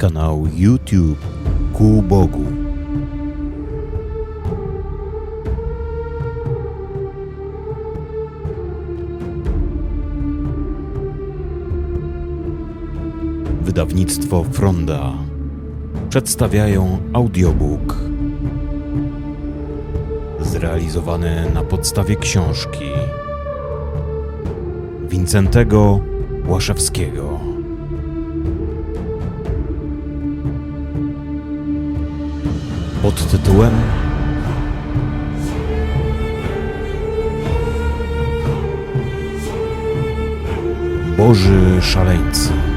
Kanał YouTube Ku Bogu. Wydawnictwo Fronda przedstawiają audiobook zrealizowany na podstawie książki Wincentego Łaszewskiego. Pod tytułem Boży Szaleńcy.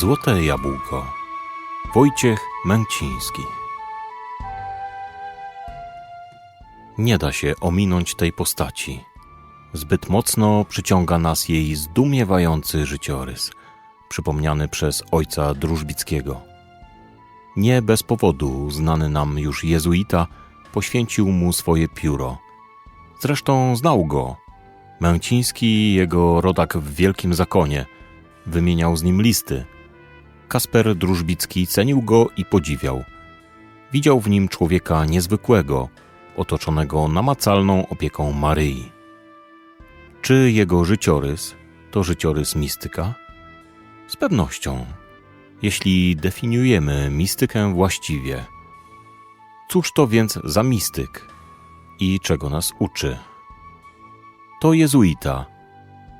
Złote jabłko. Wojciech Męciński. Nie da się ominąć tej postaci. Zbyt mocno przyciąga nas jej zdumiewający życiorys, przypomniany przez ojca Drużbickiego. Nie bez powodu znany nam już jezuita poświęcił mu swoje pióro. Zresztą znał go. Męciński jego rodak w Wielkim Zakonie wymieniał z nim listy. Kasper Drużbicki cenił go i podziwiał. Widział w nim człowieka niezwykłego, otoczonego namacalną opieką Maryi. Czy jego życiorys to życiorys mistyka? Z pewnością, jeśli definiujemy mistykę właściwie. Cóż to więc za mistyk i czego nas uczy? To jezuita,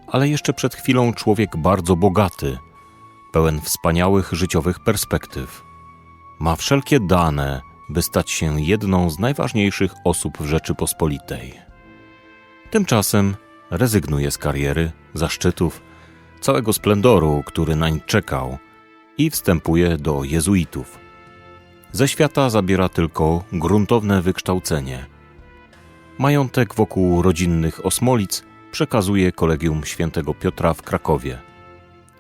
ale jeszcze przed chwilą człowiek bardzo bogaty, pełen wspaniałych życiowych perspektyw. Ma wszelkie dane, by stać się jedną z najważniejszych osób w Rzeczypospolitej. Tymczasem rezygnuje z kariery, zaszczytów, całego splendoru, który nań czekał i wstępuje do jezuitów. Ze świata zabiera tylko gruntowne wykształcenie. Majątek wokół rodzinnych osmolic przekazuje kolegium świętego Piotra w Krakowie.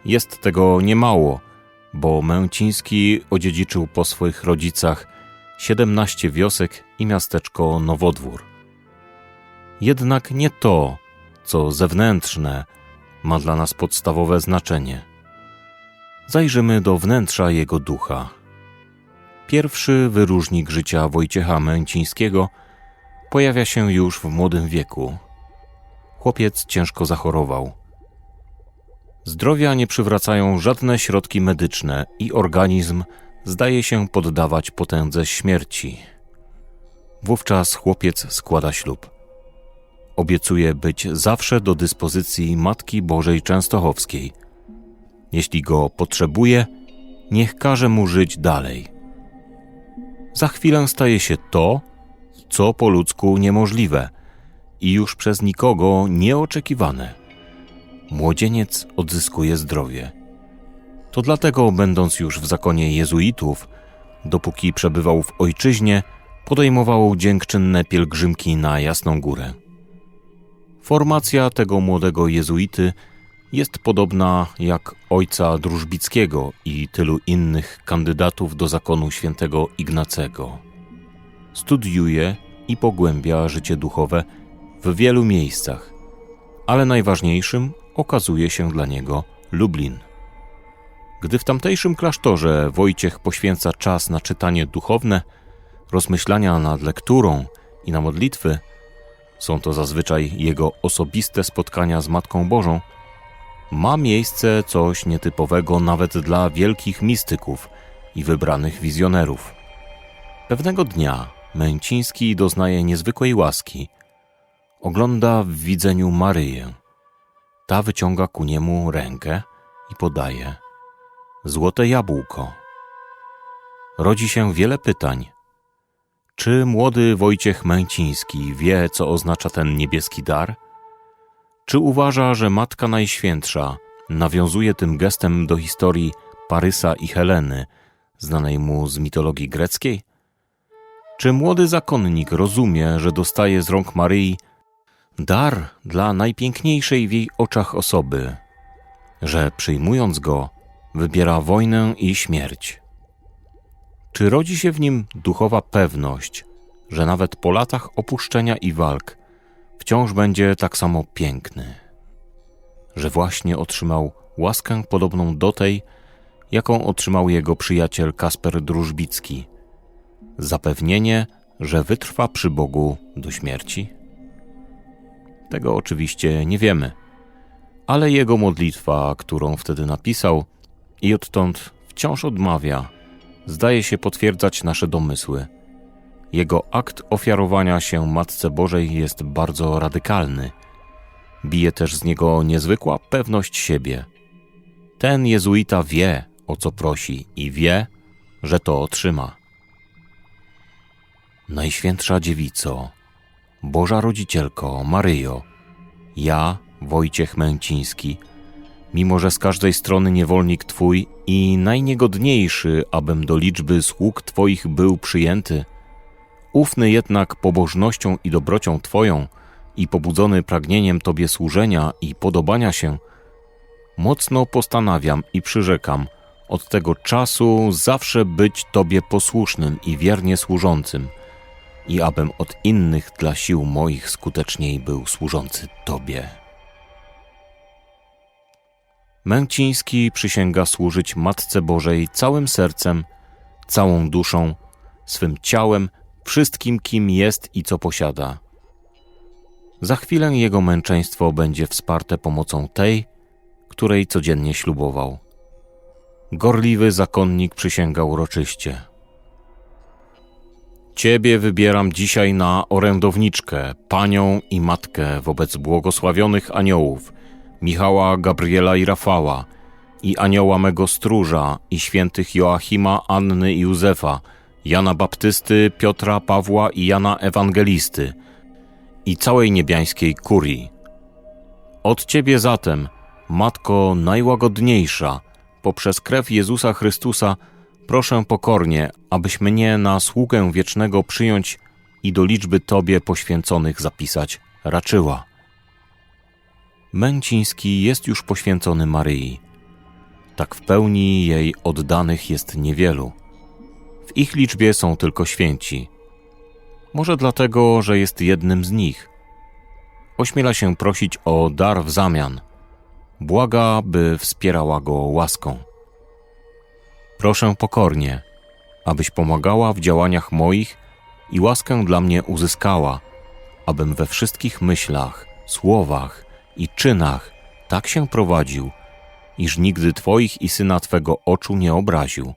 Jest tego niemało, bo Męciński odziedziczył po swoich rodzicach 17 wiosek i miasteczko Nowodwór. Jednak nie to, co zewnętrzne, ma dla nas podstawowe znaczenie. Zajrzymy do wnętrza jego ducha. Pierwszy wyróżnik życia Wojciecha Męcińskiego pojawia się już w młodym wieku. Chłopiec ciężko zachorował. Zdrowia nie przywracają żadne środki medyczne i organizm zdaje się poddawać potędze śmierci. Wówczas chłopiec składa ślub. Obiecuje być zawsze do dyspozycji Matki Bożej Częstochowskiej. Jeśli go potrzebuje, niech każe mu żyć dalej. Za chwilę staje się to, co po ludzku niemożliwe i już przez nikogo nieoczekiwane. Młodzieniec odzyskuje zdrowie. To dlatego, będąc już w zakonie jezuitów, dopóki przebywał w ojczyźnie, podejmował dziękczynne pielgrzymki na Jasną Górę. Formacja tego młodego jezuity jest podobna jak ojca Drużbickiego i tylu innych kandydatów do zakonu świętego Ignacego. Studiuje i pogłębia życie duchowe w wielu miejscach, ale najważniejszym okazuje się dla niego Lublin. Gdy w tamtejszym klasztorze Wojciech poświęca czas na czytanie duchowne, rozmyślania nad lekturą i na modlitwy, są to zazwyczaj jego osobiste spotkania z Matką Bożą, ma miejsce coś nietypowego nawet dla wielkich mistyków i wybranych wizjonerów. Pewnego dnia Męciński doznaje niezwykłej łaski. Ogląda w widzeniu Maryję. Ta wyciąga ku niemu rękę i podaje złote jabłko. Rodzi się wiele pytań. Czy młody Wojciech Męciński wie, co oznacza ten niebieski dar? Czy uważa, że Matka Najświętsza nawiązuje tym gestem do historii Parysa i Heleny, znanej mu z mitologii greckiej? Czy młody zakonnik rozumie, że dostaje z rąk Maryi dar dla najpiękniejszej w jej oczach osoby, że przyjmując go, wybiera wojnę i śmierć? Czy rodzi się w nim duchowa pewność, że nawet po latach opuszczenia i walk wciąż będzie tak samo piękny? Że właśnie otrzymał łaskę podobną do tej, jaką otrzymał jego przyjaciel Kasper Drużbicki. Zapewnienie, że wytrwa przy Bogu do śmierci? Tego oczywiście nie wiemy, ale jego modlitwa, którą wtedy napisał i odtąd wciąż odmawia, zdaje się potwierdzać nasze domysły. Jego akt ofiarowania się Matce Bożej jest bardzo radykalny. Bije też z niego niezwykła pewność siebie. Ten jezuita wie, o co prosi i wie, że to otrzyma. Najświętsza Dziewico, Boża Rodzicielko, Maryjo, ja, Wojciech Męciński, mimo że z każdej strony niewolnik Twój i najniegodniejszy, abym do liczby sług Twoich był przyjęty, ufny jednak pobożnością i dobrocią Twoją i pobudzony pragnieniem Tobie służenia i podobania się, mocno postanawiam i przyrzekam od tego czasu zawsze być Tobie posłusznym i wiernie służącym i abym od innych dla sił moich skuteczniej był służący Tobie. Męciński przysięga służyć Matce Bożej całym sercem, całą duszą, swym ciałem, wszystkim, kim jest i co posiada. Za chwilę jego męczeństwo będzie wsparte pomocą tej, której codziennie ślubował. Gorliwy zakonnik przysięgał uroczyście. Ciebie wybieram dzisiaj na orędowniczkę, panią i matkę wobec błogosławionych aniołów – Michała, Gabriela i Rafała, i anioła mego stróża, i świętych Joachima, Anny i Józefa, Jana Baptysty, Piotra, Pawła i Jana Ewangelisty, i całej niebiańskiej kurii. Od Ciebie zatem, Matko najłagodniejsza, poprzez krew Jezusa Chrystusa, proszę pokornie, abyś mnie na sługę wiecznego przyjąć i do liczby Tobie poświęconych zapisać raczyła. Męciński jest już poświęcony Maryi. Tak w pełni jej oddanych jest niewielu. W ich liczbie są tylko święci. Może dlatego, że jest jednym z nich. Ośmiela się prosić o dar w zamian. Błaga, by wspierała go łaską. Proszę pokornie, abyś pomagała w działaniach moich i łaskę dla mnie uzyskała, abym we wszystkich myślach, słowach i czynach tak się prowadził, iż nigdy Twoich i Syna Twego oczu nie obraził.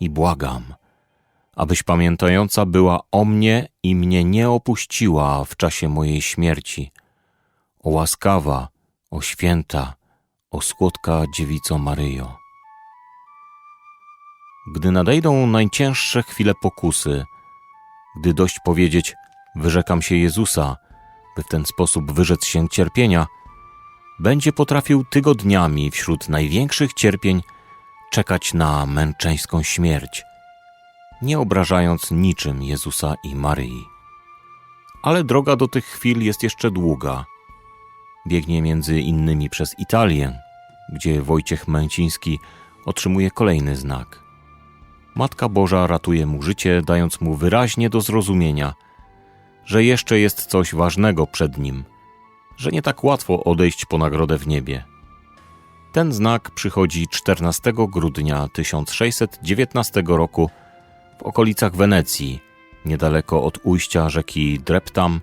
I błagam, abyś pamiętająca była o mnie i mnie nie opuściła w czasie mojej śmierci. O łaskawa, o święta, o słodka dziewico Maryjo. Gdy nadejdą najcięższe chwile pokusy, gdy dość powiedzieć, wyrzekam się Jezusa, by w ten sposób wyrzec się cierpienia, będzie potrafił tygodniami wśród największych cierpień czekać na męczeńską śmierć, nie obrażając niczym Jezusa i Maryi. Ale droga do tych chwil jest jeszcze długa. Biegnie między innymi przez Italię, gdzie Wojciech Męciński otrzymuje kolejny znak. Matka Boża ratuje mu życie, dając mu wyraźnie do zrozumienia – że jeszcze jest coś ważnego przed nim, że nie tak łatwo odejść po nagrodę w niebie. Ten znak przychodzi 14 grudnia 1619 roku w okolicach Wenecji, niedaleko od ujścia rzeki Dreptam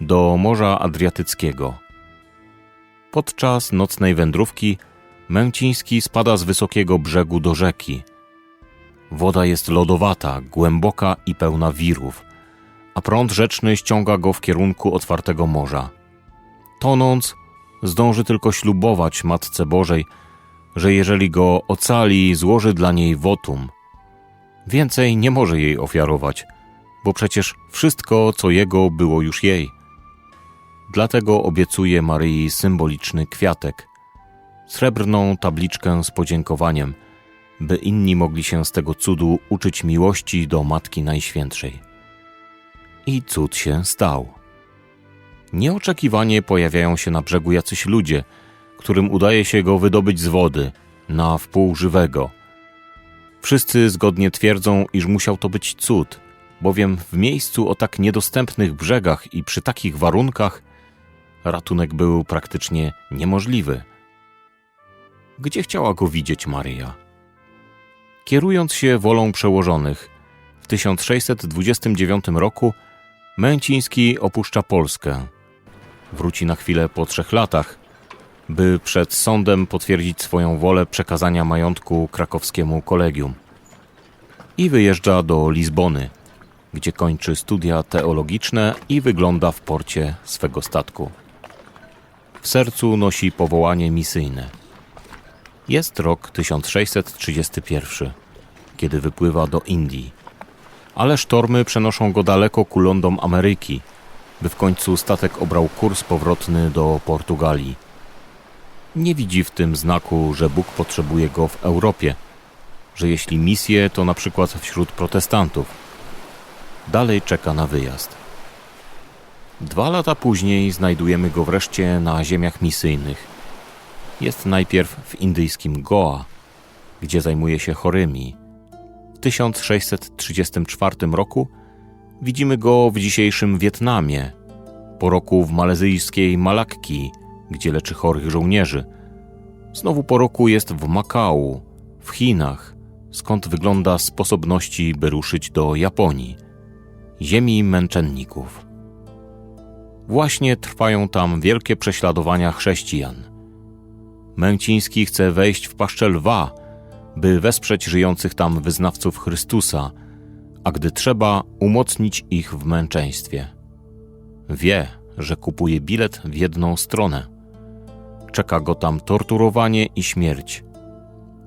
do Morza Adriatyckiego. Podczas nocnej wędrówki Męciński spada z wysokiego brzegu do rzeki. Woda jest lodowata, głęboka i pełna wirów – a prąd rzeczny ściąga go w kierunku otwartego morza. Tonąc, zdąży tylko ślubować Matce Bożej, że jeżeli go ocali, złoży dla niej wotum. Więcej nie może jej ofiarować, bo przecież wszystko, co jego, było już jej. Dlatego obiecuje Maryi symboliczny kwiatek, srebrną tabliczkę z podziękowaniem, by inni mogli się z tego cudu uczyć miłości do Matki Najświętszej. I cud się stał. Nieoczekiwanie pojawiają się na brzegu jacyś ludzie, którym udaje się go wydobyć z wody, na wpół żywego. Wszyscy zgodnie twierdzą, iż musiał to być cud, bowiem w miejscu o tak niedostępnych brzegach i przy takich warunkach ratunek był praktycznie niemożliwy. Gdzie chciała go widzieć Maryja? Kierując się wolą przełożonych, w 1629 roku Męciński opuszcza Polskę. Wróci na chwilę po trzech latach, by przed sądem potwierdzić swoją wolę przekazania majątku krakowskiemu kolegium. I wyjeżdża do Lizbony, gdzie kończy studia teologiczne i wygląda w porcie swego statku. W sercu nosi powołanie misyjne. Jest rok 1631, kiedy wypływa do Indii. Ale sztormy przenoszą go daleko ku lądom Ameryki, by w końcu statek obrał kurs powrotny do Portugalii. Nie widzi w tym znaku, że Bóg potrzebuje go w Europie, że jeśli misję, to na przykład wśród protestantów. Dalej czeka na wyjazd. Dwa lata później znajdujemy go wreszcie na ziemiach misyjnych. Jest najpierw w indyjskim Goa, gdzie zajmuje się chorymi. W 1634 roku widzimy go w dzisiejszym Wietnamie, po roku w malezyjskiej Malakki, gdzie leczy chorych żołnierzy. Znowu po roku jest w Makau, w Chinach, skąd wygląda sposobności, by ruszyć do Japonii, ziemi męczenników. Właśnie trwają tam wielkie prześladowania chrześcijan. Męciński chce wejść w paszczę lwa, by wesprzeć żyjących tam wyznawców Chrystusa, a gdy trzeba, umocnić ich w męczeństwie. Wie, że kupuje bilet w jedną stronę. Czeka go tam torturowanie i śmierć.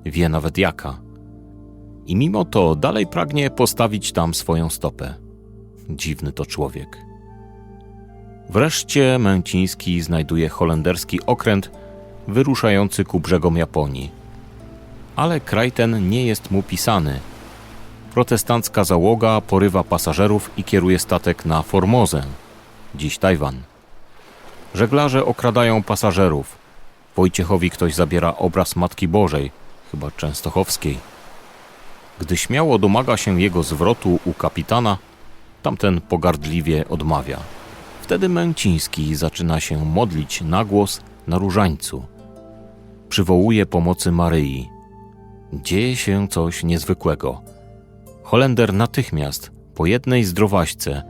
Wie nawet jaka. I mimo to dalej pragnie postawić tam swoją stopę. Dziwny to człowiek. Wreszcie Męciński znajduje holenderski okręt wyruszający ku brzegom Japonii. Ale kraj ten nie jest mu pisany. Protestancka załoga porywa pasażerów i kieruje statek na Formozę, dziś Tajwan. Żeglarze okradają pasażerów. Wojciechowi ktoś zabiera obraz Matki Bożej, chyba częstochowskiej. Gdy śmiało domaga się jego zwrotu u kapitana, tamten pogardliwie odmawia. Wtedy Męciński zaczyna się modlić na głos na różańcu. Przywołuje pomocy Maryi. Dzieje się coś niezwykłego. Holender natychmiast, po jednej zdrowaśce,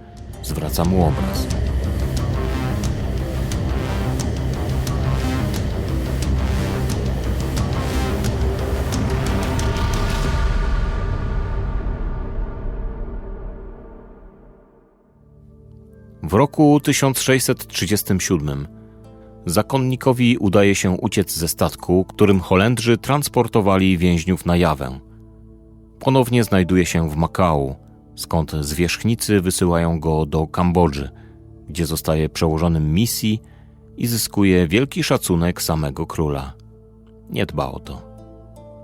zwraca mu obraz. W roku 1637 zakonnikowi udaje się uciec ze statku, którym Holendrzy transportowali więźniów na Jawę. Ponownie znajduje się w Makao, skąd zwierzchnicy wysyłają go do Kambodży, gdzie zostaje przełożonym misji i zyskuje wielki szacunek samego króla. Nie dba o to.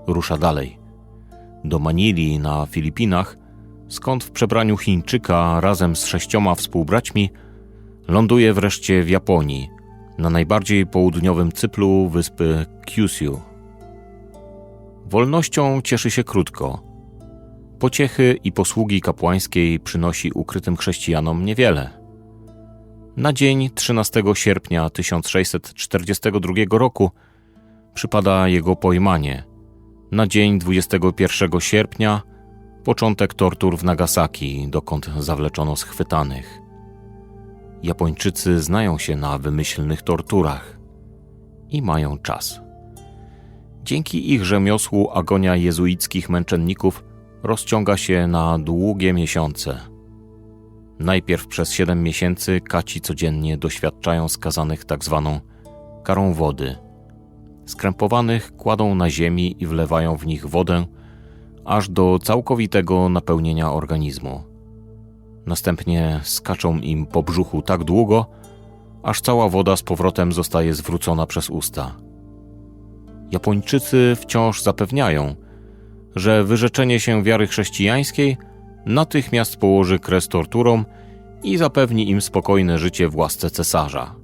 Rusza dalej. Do Manili na Filipinach skąd w przebraniu Chińczyka razem z sześcioma współbraćmi ląduje wreszcie w Japonii, na najbardziej południowym cyplu wyspy Kyushu. Wolnością cieszy się krótko. Pociechy i posługi kapłańskiej przynosi ukrytym chrześcijanom niewiele. Na dzień 13 sierpnia 1642 roku przypada jego pojmanie. Na dzień 21 sierpnia początek tortur w Nagasaki, dokąd zawleczono schwytanych. Japończycy znają się na wymyślnych torturach i mają czas. Dzięki ich rzemiosłu agonia jezuickich męczenników rozciąga się na długie miesiące. Najpierw przez 7 miesięcy kaci codziennie doświadczają skazanych tak zwaną karą wody. Skrępowanych kładą na ziemi i wlewają w nich wodę aż do całkowitego napełnienia organizmu. Następnie skaczą im po brzuchu tak długo, aż cała woda z powrotem zostaje zwrócona przez usta. Japończycy wciąż zapewniają, że wyrzeczenie się wiary chrześcijańskiej natychmiast położy kres torturom i zapewni im spokojne życie w łasce cesarza.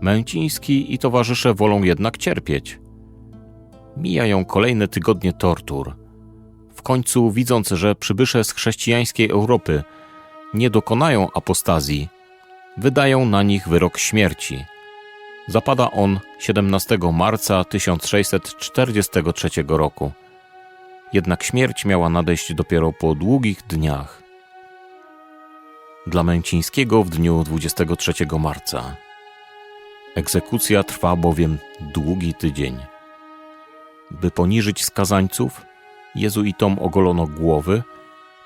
Męciński i towarzysze wolą jednak cierpieć. Mijają kolejne tygodnie tortur. W końcu, widząc, że przybysze z chrześcijańskiej Europy nie dokonają apostazji, wydają na nich wyrok śmierci. Zapada on 17 marca 1643 roku. Jednak śmierć miała nadejść dopiero po długich dniach. Dla Męcińskiego w dniu 23 marca. Egzekucja trwa bowiem długi tydzień. By poniżyć skazańców, jezuitom ogolono głowy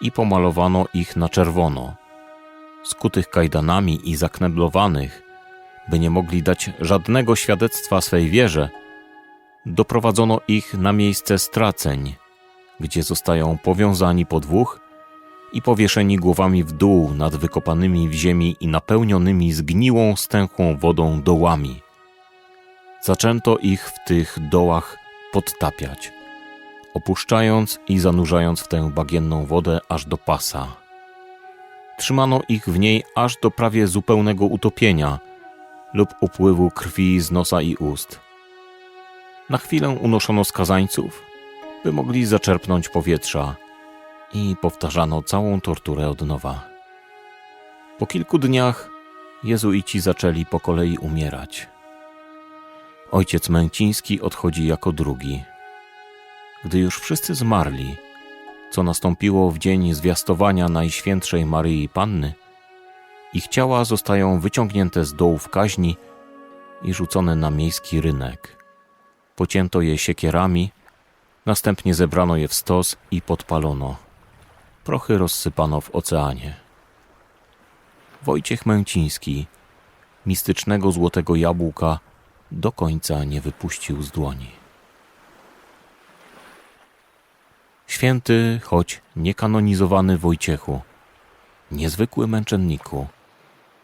i pomalowano ich na czerwono. Skutych kajdanami i zakneblowanych, by nie mogli dać żadnego świadectwa swej wierze, doprowadzono ich na miejsce straceń, gdzie zostają powiązani po dwóch i powieszeni głowami w dół nad wykopanymi w ziemi i napełnionymi zgniłą, stęchłą wodą dołami. Zaczęto ich w tych dołach podtapiać, opuszczając i zanurzając w tę bagienną wodę aż do pasa. Trzymano ich w niej aż do prawie zupełnego utopienia lub upływu krwi z nosa i ust. Na chwilę unoszono skazańców, by mogli zaczerpnąć powietrza i powtarzano całą torturę od nowa. Po kilku dniach jezuici zaczęli po kolei umierać. Ojciec Męciński odchodzi jako drugi. Gdy już wszyscy zmarli, co nastąpiło w dzień zwiastowania Najświętszej Maryi Panny, ich ciała zostają wyciągnięte z dołów kaźni i rzucone na miejski rynek. Pocięto je siekierami, następnie zebrano je w stos i podpalono. Prochy rozsypano w oceanie. Wojciech Męciński, mistycznego złotego jabłka, do końca nie wypuścił z dłoni. Święty, choć niekanonizowany Wojciechu, niezwykły męczenniku,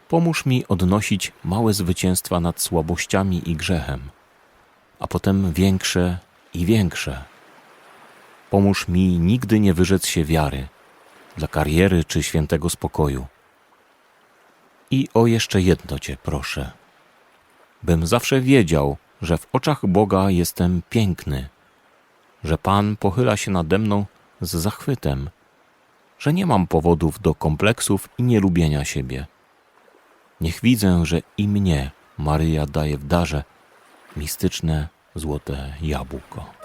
pomóż mi odnosić małe zwycięstwa nad słabościami i grzechem, a potem większe i większe. Pomóż mi nigdy nie wyrzec się wiary dla kariery czy świętego spokoju. I o jeszcze jedno Cię proszę, bym zawsze wiedział, że w oczach Boga jestem piękny, że Pan pochyla się nade mną z zachwytem, że nie mam powodów do kompleksów i nielubienia siebie. Niech widzę, że i mnie Maryja daje w darze mistyczne złote jabłko.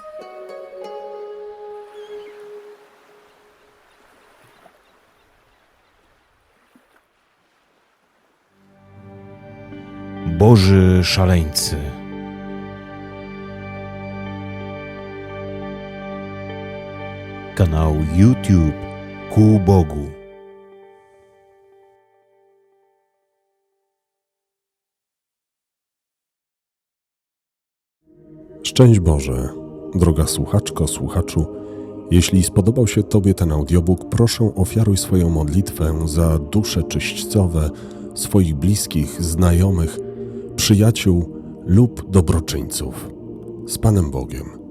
Boży szaleńcy. Kanał YouTube Ku Bogu. Szczęść Boże, droga słuchaczko, słuchaczu. Jeśli spodobał się Tobie ten audiobook, proszę ofiaruj swoją modlitwę za dusze czyśćcowe swoich bliskich, znajomych, przyjaciół lub dobroczyńców. Z Panem Bogiem.